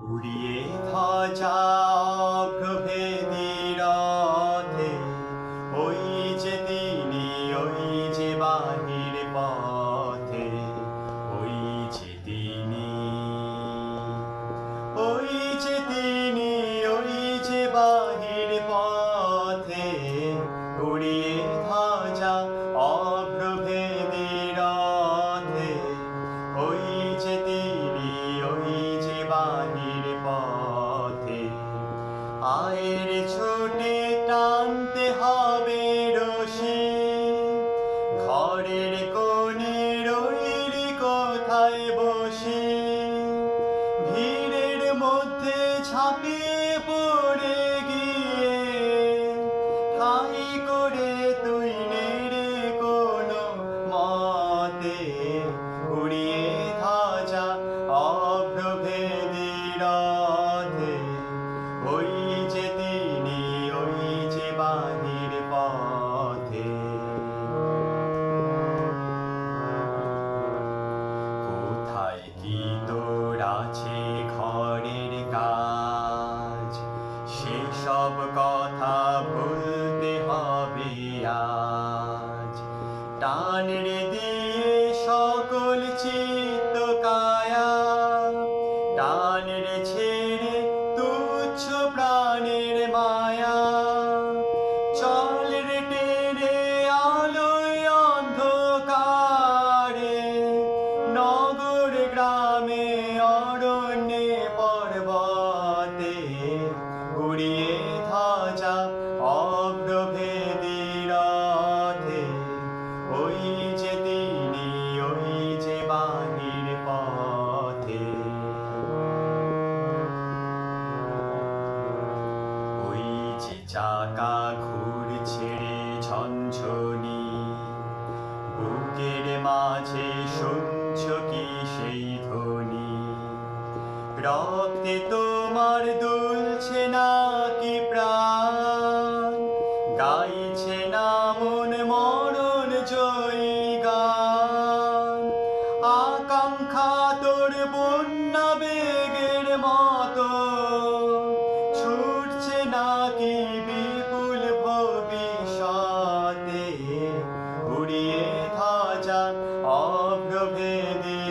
우리의 가장 পথে। আয়ের ছোটে টানতে হবে রশি। ঘরের কোণে রইলি কোথায় বসে? ভিড়ের মধ্যে ঝাঁপিয়ে পড়ে গিয়ে। ঠাই করে তুই নেড়ে কোনো মতে উড়িয়ে চিত্ত কায়া টান রে ছেড়ে তুচ্ছ প্রাণের চাকা ঘুরছে ঝনঝনি বুকের মাঝে শুনছ কি সেই ধ্বনি? রক্তে তোমার দুলছে না কি প্রাণ? গাইছে না মন মরণ জয়ী গান। আকাঙ্ক্ষা তোর বন্যা বিপুল ভবিষ্যতে উড়িয়ে ধাজা অপ্রভেদী রথে